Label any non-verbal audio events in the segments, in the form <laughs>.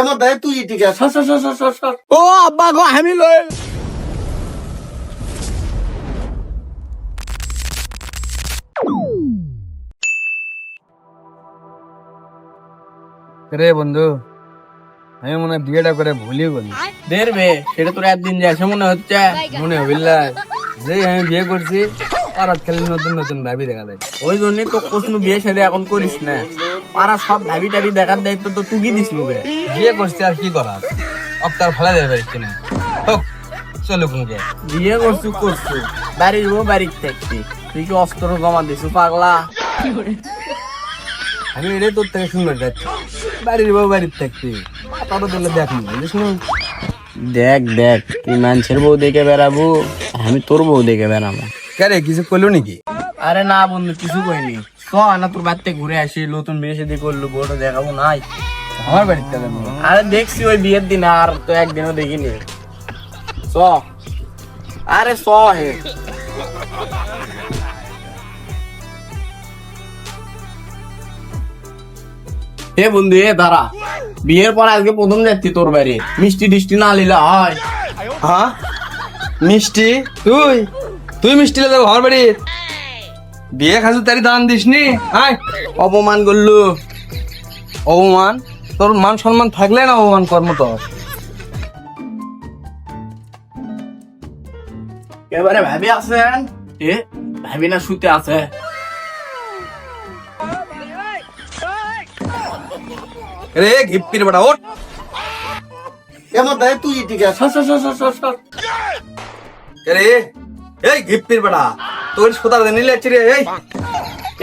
এমন দেয় তুই ঠিক আছে সর সর সর সর সর ও আব্বা গো আমি লই রে বন্ধু আমি মনে হয় বিয়েটা করে ভুলি গেলি। দেখবে সেটা তোর একদিন যাচ্ছে মনে হচ্ছে। মনে হইলা যে আমি বিয়ে করছি আর খালি নতুন নতুন ভাবি দেখা যায়। ওই জন্যই তো কোন বিয়ে সাথে এখন করিস না। পাড়া সব ভাবি টাবি দেখার দায়িত্ব তো তুই দিস নুবে বিয়ে করছি আর কি করার? অপ্তার ফেলা দেবে কিনা হোক চলো কুমকে বিয়ে করছু করছু। বাড়ির বউ বাড়ির থাকতি তুই কি অস্ত্র জমা দিছু পাগলা? আমি এটাই তোর থেকে শুনবে যাচ্ছি বাড়ির বউ বাড়ির থাকতি তারও দিলে দেখ দেখ দেখ তুই মানুষের বউ দেখে বেড়াবো আমি তোর বউ দেখে বেড়াবো। কে কিছু করল নাকি? আরে না বন্ধু কিছু কইনি চ না তোর বাড়িতে ঘুরে আসি নতুন বিয়ে শাদী করল বউটা দেখাবো নাই। আমার বাড়িতে আরে দেখছি ওই বিয়ের দিন আর তো একদিনও দেখিনি। চ। আরে চ হে। এ বন্ধু এ দাঁড়া। বিয়ের পর আজকে প্রথম যাচ্ছি তোর বাড়ি। মিষ্টি টিষ্টি না নিলে হয়। হ্যাঁ? মিষ্টি? তুই? তুই মিষ্টি লেগে আমার বাড়ি। বিয়ে খাসু তারি দান দিসনি? আয়। অপমান করলু। অপমান? তোর মান সম্মান থাকলে না অপমান কর্ম তোর এবারে ভাবি আছেন? এ ভাবি না শুতে আছে। রে ঘিপ্পির বেটা ওঠ। এমন দেয় তুই ঠিক আছে রে এই ঘিপ্পির বেটা। তোর সোতার দিন নিলে রে এই।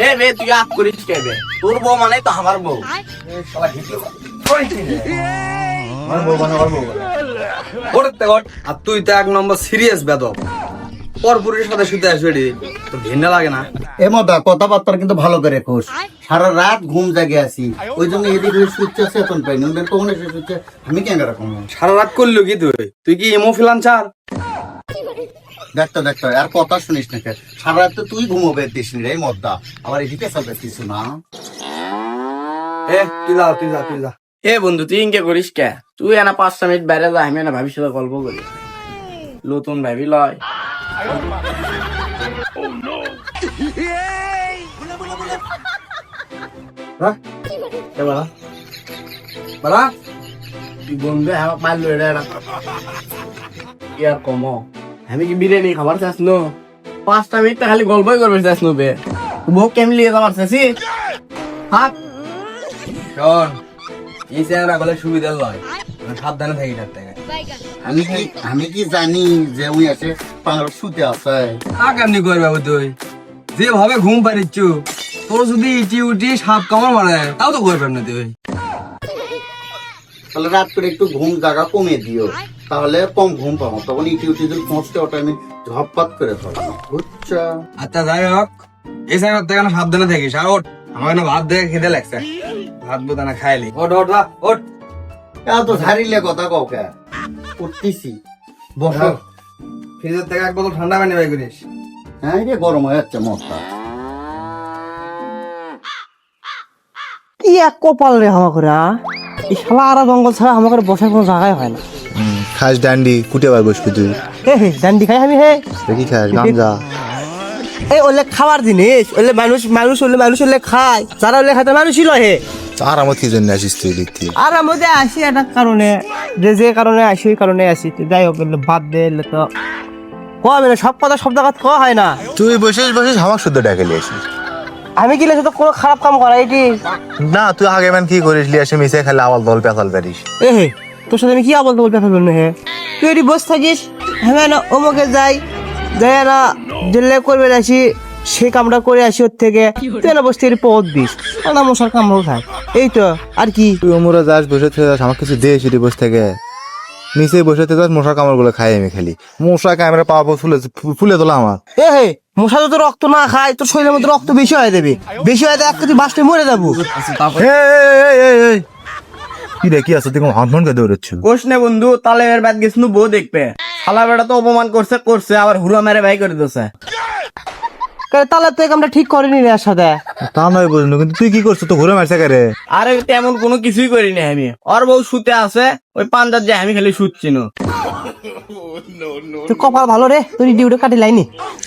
এ বে তুই আপ করিস কে বে? তোর বউ মানে তো আমার বউ। শালা ঘিপ্পির তুই তে ওঠ। আর তুই তো এক নম্বর সিরিয়াস বেদব। পর পুরুষের সাথে শুতে আসবি লাগে না? কথাবার্তা কিন্তু ভালো করে খোঁজ সারা রাত ঘুম জাগে আছি। ওই জন্য এদিকে সুচ্ছে সেতন পাইনি। ওদের কখন এসে সুচ্ছে আমি কেন সারা রাত করল কি তুই? তুই কি ইমো ফিলান্সার দেখতো দেখতো আর কথা শুনিস না কে? সারা রাত তো তুই ঘুমোবে দিস নি রে এই মদ্দা। আবার এদিকে চলবে কিছু না। এ তুই যা তুই যা তুই যা এ বন্ধু তুই ইনকে করিস কে? তুই এনা পাঁচটা মিনিট বাইরে যা আমি এনা ভাবির সাথে গল্প করি। নতুন ভাবি লয়। হ্যাঁ? বাড়া। বাড়া। তুই বন্ধু আমাকে মারলো এটা এটা কি আর কম? আমি কি বিরিয়ানি খাবার চাস নো পাঁচটা মিনিট খালি গল্পই করবে চাস নো বে। বউ কেমন লিয়ে যাবার চাসি হাত শোন এই চ্যাংরা গলে সুবিধার লয়। সাবধানে থাকি তার থেকে। আমি কি আমি কি জানি যে উনি আছে পাঙ্গল শুতে আছে। তা কেমনি করবে তুই? যেভাবে ঘুম পারিচ্ছু তোর যদি ইটি উটি সাপ কামড় মারে তাও তো করবে না তুই। তাহলে রাত করে একটু ঘুম জায়গা কমিয়ে দিও। তাহলে কম ঘুম পাবো। তখন ইটি উটি যদি পৌঁছতে ওটা আমি ঝপপাত করে ফেলাম বুঝছ? আচ্ছা যাই হোক। এই থেকে না সাবধানে থাকিস? আর ওঠ। আমার না ভাত দেখে খেতে লাগছে। ভাত বোতানা খাইলি ওঠ ওঠ যা, ওঠ। এত ঝাড়িলে কথা কাউকে উঠতেছি। বসো। ফ্রিজের থেকে এক বোতল ঠান্ডা পানি বাই করিস। হ্যাঁ রে গরম হয়ে যাচ্ছে মশলা কি এক কপাল রে হামা করে এই শালা আরা জঙ্গল ছাড়া আমাকে বসার কোনো জায়গায় হয় না। খাস ডান্ডি কুটে বার বসবি তুই হে হে ডান্ডি খাই আমি হে। দেখি খাস গাঞ্জা <laughs> এই ওলে খাবার জিনিস ওলে মানুষ মানুষ ওলে মানুষ ওলে খায়। যারা ওলে খাতে মানুষই লয় হে। আর আমার কি জন্য আসিস তুই দেখতে আর আমাদের আসি একটা কারণে যে যে কারণে আসি ওই কারণে আসি। যাই হোক বাদ দে তো কয় মানে সব কথা সব জায়গা কওয়া হয় না। তুই বসিস বসিস আমার শুদ্ধ ডাকে আসিস। আমি গেলে তো কোনো খারাপ কাম করা এটি না তুই আগে মান কি করিস লিয়ে এসে মিশে খেলে আবার দল পেতাল পারিস এ তোর সাথে আমি কি বলতে বলতে ফেলব না হে? তুই এটি বসে থাকিস হ্যাঁ না অমুকে যাই। যাই না জেলে করবে আসি সেই কামটা করে আসি ওর থেকে। তুই না বসে এটি পথ দিস। আর না মশার কামড়াও খায় এই তো আর কি? তুই ওমরা যাস বসে থেকে যাস আমার কিছু দে সেটি বসে থেকে। নিচে বসে থেকে যাস মশার কামড়গুলো খাই আমি খালি। মশা ক্যামেরা পাওয়া ফুলে ফুলে তোলা আমার। এ হে মশা যদি রক্ত না খায় তোর শরীরের মধ্যে রক্ত বেশি হয়ে যাবে। বেশি হয়ে যাবে তুই বাঁচতে মরে যাব। কি রে কি আছে? তুই হান হান কে দৌড়চ্ছ কোষ নে বন্ধু তাহলে এর বাদ গেছিল বউ দেখবে। শালা বেটা তো অপমান করছে করছে আবার হুড়া মেরে ভাই করে দিছে তাহলে তো কামটা ঠিক করেনি রে সাথে তা নয় বুঝলো কিন্তু তুই কি করছিস তো ঘুরে মারছে রে আরে তেমন কোনো কিছুই করি না আমি। ওর বউ শুতে আছে ওই পাঞ্জার যে আমি খালি শুচ্ছি না। তুই কপাল ভালো রে তুই ডিউটি কাটি লাইনি।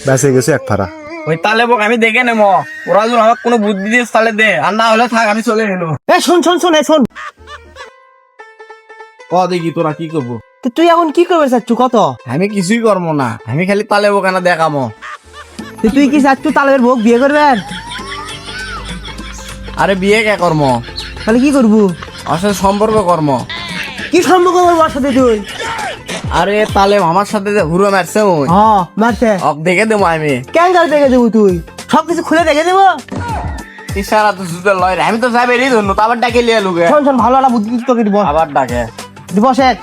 বেঁচে গেছে এক ফারা ওই তালে বক আমি দেখে নেব। ওরা যদি আমাকে কোনো বুদ্ধি দিয়ে তাহলে দে আর না হলে থাক আমি চলে গেলো এ শোন শোন শোন এ শোন। ক দেখি তোরা কি করব তো তুই এখন কি করবে চাচ্ছু কত? আমি কিছুই করব না। আমি খালি তালে বোকানা দেখামো। তুই কি চাচ্ছু তালের বউ বিয়ে করবেন আরে বিয়ে কে কর্ম তাহলে কি করব? আসলে সম্পর্ক কর্ম কি সম্পর্ক করব ওর সাথে তুই? আরে তালে আমার সাথে যে হুড়ো মারছে ওই। হ্যাঁ মারছে। অক দেখে দেবো আমি। কেন গাড়ি দেখে দেবো তুই। সবকিছু খুলে দেখে দেবো? ইশারা তো জুতো লয় রে। আমি তো যাবে রে ধরনু তো আবার ডাকে লিয়ে লুকে শোন শোন ভালো একটা বুদ্ধি তোকে দিব। আবার ডাকে। দিব শেখ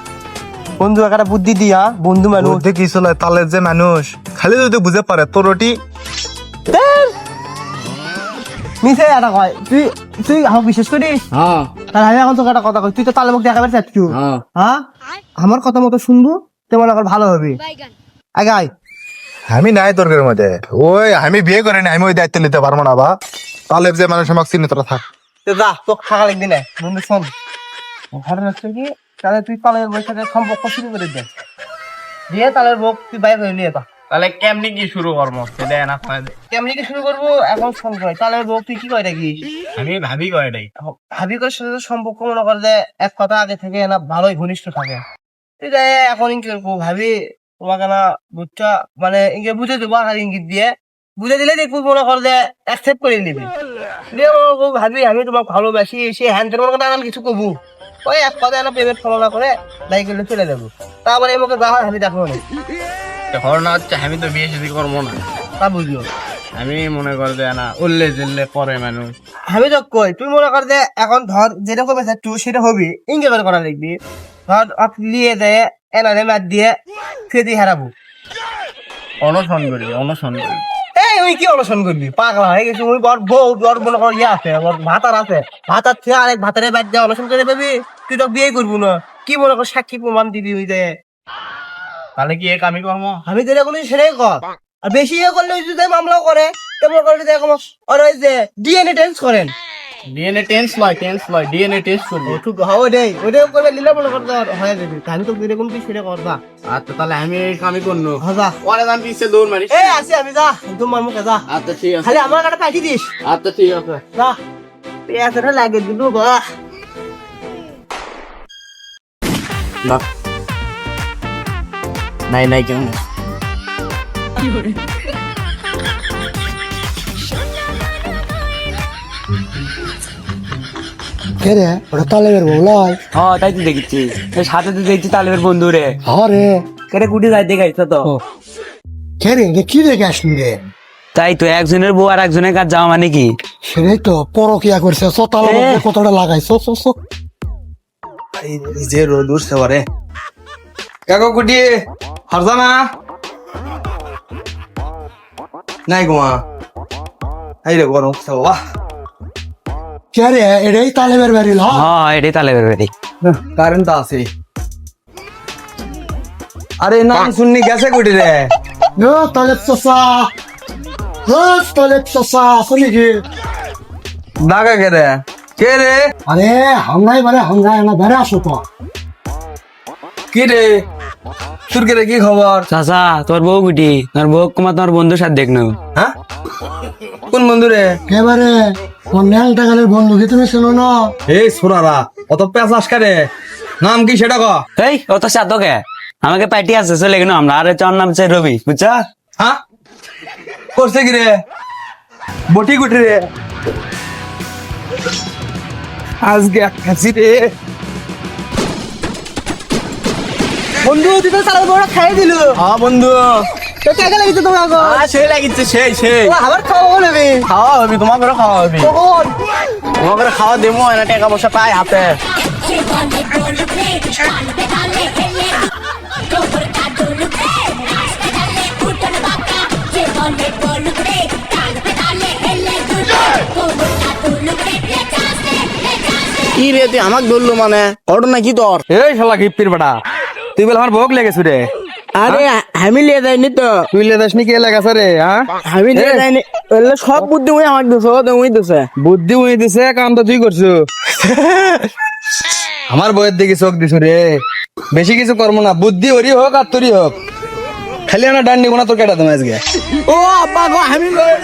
বন্ধু একটা বুদ্ধি দিয়া বন্ধু মানুষ। মধ্যে কি চলে? তালের যে মানুষ। খালি যদি বুঝে পারে তোর রুটি? মিশে একটা কয়। তুই তুই আমাকে বিশ্বাস করিস? হ্যাঁ। তাহলে আমি এখন তোকে একটা কথা কই। তুই তো তালে মুখ চাচ্ছু হ্যাঁ। হ্যাঁ? আমার কথা মতো শুনব তেমন এখন ভালো হবে। আগে আয়। আমি নাই তোর মধ্যে। ওই আমি বিয়ে করে নি আমি ওই দায়িত্ব নিতে পারব না বা। তালের যে মানুষ আমাকে চিনি তোরা থাক। যা তোকে থাকা লাগবি না। বন্ধু শোন। হচ্ছে কি তাহলে তুই তালের বই সাথে সম্পর্ক শুরু করে দে। দিয়ে তালের বউ তুই বাইরে করে নিয়ে যা। তাহলে কেমনি কি শুরু করব? না কেমনি কি শুরু করব? এখন ফোন করে তালের বউ তুই কি করে রাখিস আমি ভাবি কয় এটাই হাবিবের সাথে সম্পর্ক মনে করে যে এক কথা আগে থেকে না ভালোই ঘনিষ্ঠ থাকে। তুই যাই এখন কি করব ভাবি তোমাকে না বুঝছা মানে ইঙ্গে বুঝে দেবো আর ইঙ্গিত দিয়ে। বুঝে দিলে দেখব মনে কর যে অ্যাকসেপ্ট করে নিবি। দিয়ে ভাবি আমি তোমাকে ভালোবাসি সে হ্যান তেন মনে করে কিছু কবু ওই এক কথা না পেমেন্ট ফলো না করে দায়ী করলে চলে যাব। তারপরে এই মুখে যা হয় আমি দেখব না। হচ্ছে আমি তো বিয়ে শাদী করব না। তা বুঝলো আমি মনে কর যে না উল্লে জিল্লে করে মানুষ। আমি তো কই তুই মনে কর যে এখন ধর যেটা করবে তুই সেটা হবি ইঙ্গে করে করা লিখবি ধর লিয়ে দেয় এনারে মার দিয়ে ফেদি হারাবো। অনশন করি অনশন করি। ওই কি অলসন করবি? পাগলা হয়ে গেছি ওই বর বউ বর মনে কর ইয়ে আছে ওর ভাতার আছে। ভাতার থেকে আরেক ভাতারে বাদ দিয়ে অলসন করে পাবি তুই তো বিয়ে করব না। কি মনে কর সাক্ষী প্রমাণ দিবি ওই যে? তাহলে কি এক আমি কর্ম আমি তো এগুলো সেটাই কর। আর বেশি ইয়ে করলে যদি মামলা করে তেমন করলে দেখো আর ওই যে ডিএনএ টেন্স করেন। ডিএনএ টেন্স লয় টেন্স লয় ডিএনএ টেস্ট করব ওটুক হাও দেই ওটাও করবে লীলা মনে করতে হয়ে যাবে আমি তো যেরকম তুই সেটা করবা আচ্ছা তাহলে আমি এই কামি করব হাজা পরে দাম পিছিয়ে দৌড় মারিস এই আসি আমি যা। তোমার মুখে যা। আচ্ছা ঠিক আছে। খালি আমার কাছে পাঠিয়ে দিস আচ্ছা ঠিক আছে। যা। পেঁয়াজটা লাগে দিলু বা না নাই নাই কেউ নেই? কে রে ওটা তালেবের বউ লয়। হ্যাঁ তাই তো দেখেছি। সাথে তো দেখছি তালেবের বন্ধু রে। হরে কেটে কুটি যাই দেখাইছ তো। কে রে কি দেখে আসলি রে? তাই তো একজনের বউ আর একজনের কাজ যাওয়া মানে কি? সেটাই তো পরকিয়া করছে। সতাল কতটা লাগাইছ চ চ যে রোদ উঠছে কাকু কুটি হারজানা নাই গোমা এই রে গরম উঠছে বাবা কে রে এটাই তালেবের বাড়ি ল। হ্যাঁ এটাই তালেবের বাড়ি। কারেন্ট আছে। আরে না শুননি গেছে কুটি রে। ও তালেব চচা ও তালেব চচা শুনি কি? দাগা কে রে কে রে? আরে হাঙ্গাই বারে হাঙ্গাই না আসো তো। কি রে? তোর কে রে কি খবর? চাচা তোর বউ কুটি তোর বউ কুমার তোমার বন্ধুর সাথে দেখনো হ্যাঁ? কোন বন্ধু রে এবারে টাকালের বন্ধু কি তুমি শোনো না? এই সুরারা অত পেঁচাস কারে নাম কি সেটা ক? এই ও তো সাধকে আমাকে পাইটি আছে চলে গেল আমরা। আর চর নাম হচ্ছে রবি বুঝছা? হ্যাঁ? করছে কি রে? বটি কুটি রে। আজকে খাসি রে। বন্ধু তুই তো সারা বড় খাই দিল। হ্যাঁ বন্ধু। তো কে গেলে কিন্তু তোমাকে আ, সেই লাগিচ্ছে সেই সেই। আবার খাওয়া বলবি খাওয়া হবে করে খাওয়া হবে। কখন তোমার করে খাওয়া দেবো না টাকা পয়সা পাই হাতে। কি রে তুই আমাকে ধরলো মানে? ঘটনা কি তোর এই শালা গিপ্পির বেটা তুই বলে আমার ভোগ লেগেছে রে আরে আমি লিয়ে যাইনি তো। তুই লেদাস নি কে লাগাছ রে হ্যাঁ? আমি লিয়ে যাইনি ওগুলো সব বুদ্ধি মুই আমাকে দিছো তো মুই দিছে। বুদ্ধি উই দিছে কাম তো তুই করছ। <laughs> আমার বইয়ের দিকে চোখ দিছো রে। বেশি কিছু করব না বুদ্ধি ওরি হোক আর তোরই হোক। খালি আমার ডান নিবো না তোর কেটা তুমি আজকে। ও আব্বা গো আমি লয়ে